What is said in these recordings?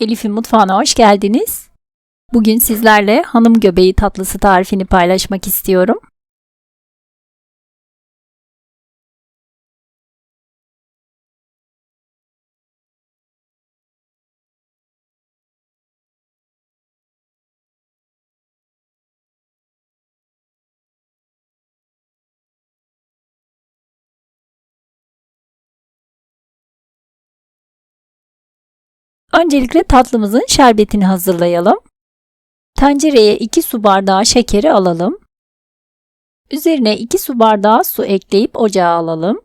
Elif'in mutfağına hoş geldiniz. Bugün sizlerle hanım göbeği tatlısı tarifini paylaşmak istiyorum. Öncelikle tatlımızın şerbetini hazırlayalım. Tencereye 2 su bardağı şekeri alalım. Üzerine 2 su bardağı su ekleyip ocağa alalım.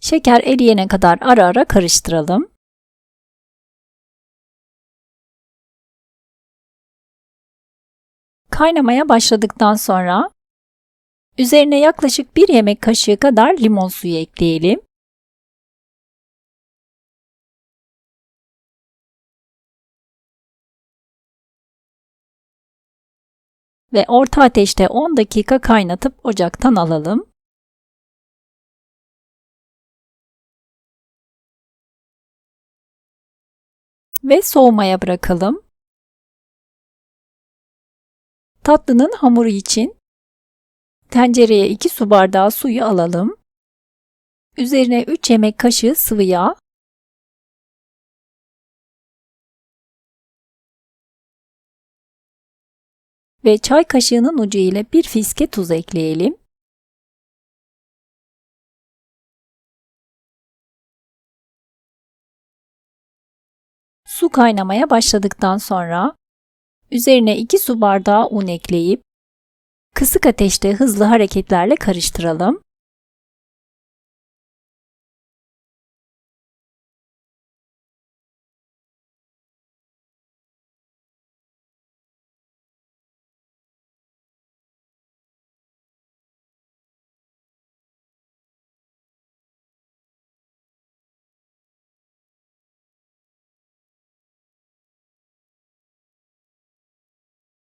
Şeker eriyene kadar ara ara karıştıralım. Kaynamaya başladıktan sonra üzerine yaklaşık 1 yemek kaşığı kadar limon suyu ekleyelim. Ve orta ateşte 10 dakika kaynatıp ocaktan alalım. Ve soğumaya bırakalım. Tatlının hamuru için tencereye 2 su bardağı suyu alalım. Üzerine 3 yemek kaşığı sıvı yağ ve çay kaşığının ucu ile bir fiske tuz ekleyelim. Su kaynamaya başladıktan sonra üzerine 2 su bardağı un ekleyip kısık ateşte hızlı hareketlerle karıştıralım.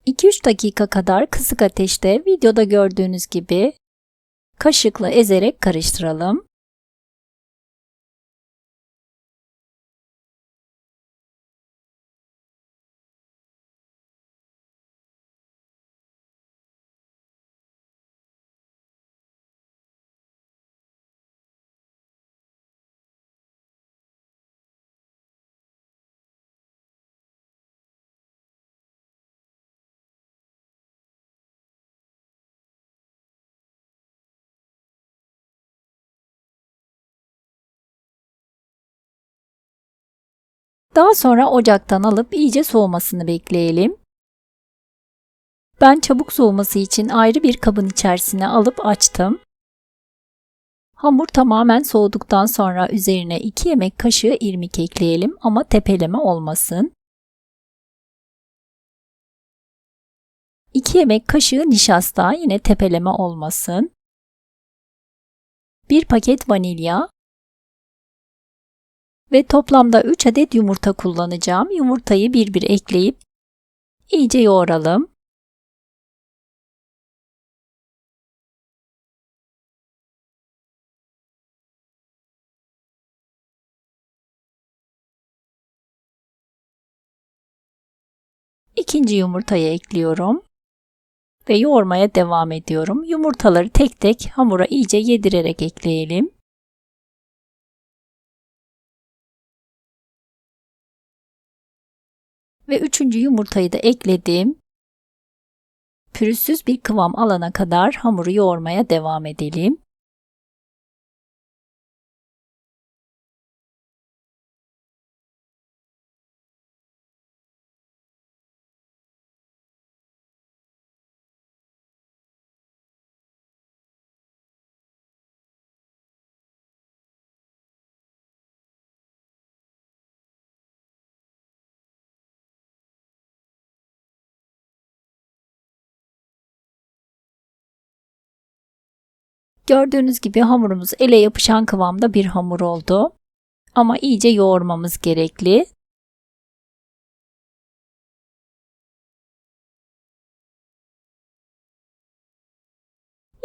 ...2-3 dakika kadar kısık ateşte videoda gördüğünüz gibi kaşıkla ezerek karıştıralım. Daha sonra ocaktan alıp iyice soğumasını bekleyelim. Ben çabuk soğuması için ayrı bir kabın içerisine alıp açtım. Hamur tamamen soğuduktan sonra üzerine 2 yemek kaşığı irmik ekleyelim ama tepeleme olmasın. 2 yemek kaşığı nişasta yine tepeleme olmasın. 1 paket vanilya ve toplamda 3 adet yumurta kullanacağım. Yumurtayı bir bir ekleyip iyice yoğuralım. İkinci yumurtayı ekliyorum ve yoğurmaya devam ediyorum. Yumurtaları tek tek hamura iyice yedirerek ekleyelim. Ve üçüncü yumurtayı da ekledim. Pürüzsüz bir kıvam alana kadar hamuru yoğurmaya devam edelim. Gördüğünüz gibi hamurumuz ele yapışan kıvamda bir hamur oldu. Ama iyice yoğurmamız gerekli.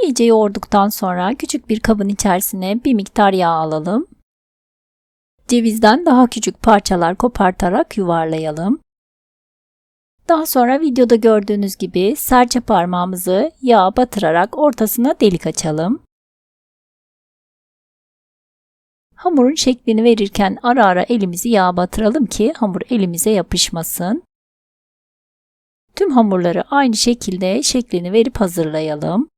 İyice yoğurduktan sonra küçük bir kabın içerisine bir miktar yağ alalım. Cevizden daha küçük parçalar kopartarak yuvarlayalım. Daha sonra videoda gördüğünüz gibi serçe parmağımızı yağa batırarak ortasına delik açalım. Hamurun şeklini verirken ara ara elimizi yağa batıralım ki hamur elimize yapışmasın. Tüm hamurları aynı şekilde şeklini verip hazırlayalım.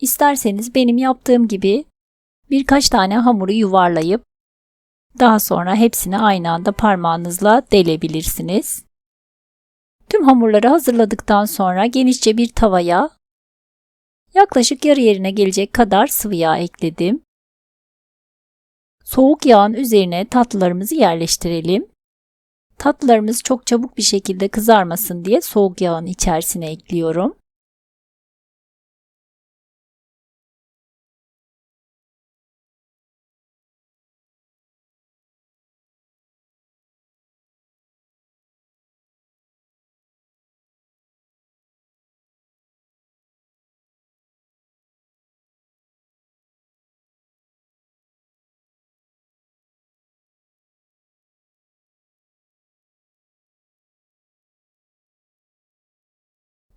İsterseniz benim yaptığım gibi birkaç tane hamuru yuvarlayıp daha sonra hepsini aynı anda parmağınızla delebilirsiniz. Tüm hamurları hazırladıktan sonra genişçe bir tavaya yaklaşık yarı yerine gelecek kadar sıvı yağ ekledim. Soğuk yağın üzerine tatlılarımızı yerleştirelim. Tatlılarımız çok çabuk bir şekilde kızarmasın diye soğuk yağın içerisine ekliyorum.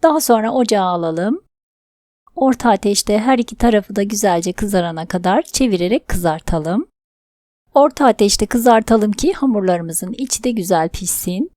Daha sonra ocağa alalım. Orta ateşte her iki tarafı da güzelce kızarana kadar çevirerek kızartalım. Orta ateşte kızartalım ki hamurlarımızın içi de güzel pişsin.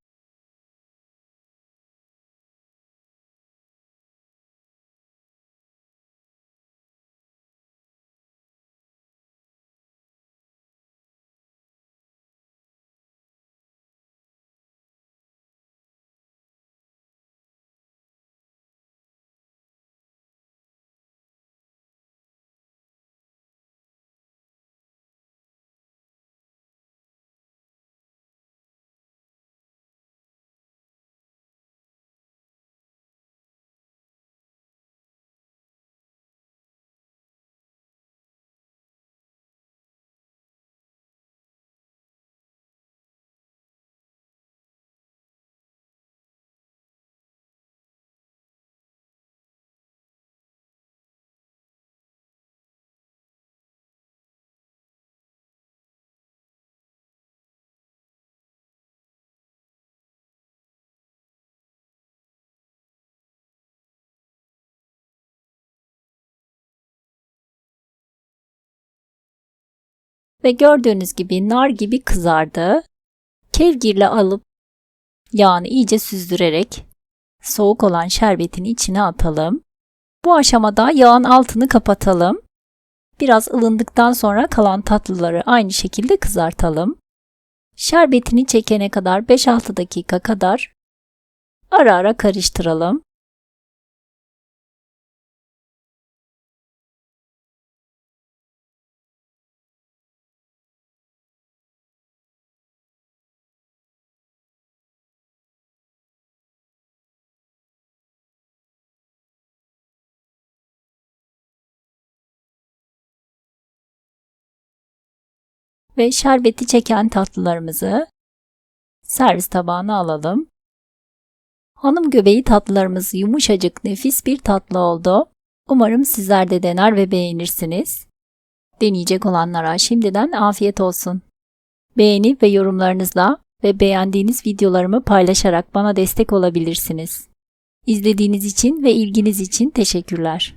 Ve gördüğünüz gibi nar gibi kızardı. Kevgirle alıp yağını iyice süzdürerek soğuk olan şerbetin içine atalım. Bu aşamada yağın altını kapatalım. Biraz ılındıktan sonra kalan tatlıları aynı şekilde kızartalım. Şerbetini çekene kadar 5-6 dakika kadar ara ara karıştıralım. Ve şerbeti çeken tatlılarımızı servis tabağına alalım. Hanım göbeği tatlılarımız yumuşacık nefis bir tatlı oldu. Umarım sizler de dener ve beğenirsiniz. Deneyecek olanlara şimdiden afiyet olsun. Beğeni ve yorumlarınızla ve beğendiğiniz videolarımı paylaşarak bana destek olabilirsiniz. İzlediğiniz için ve ilginiz için teşekkürler.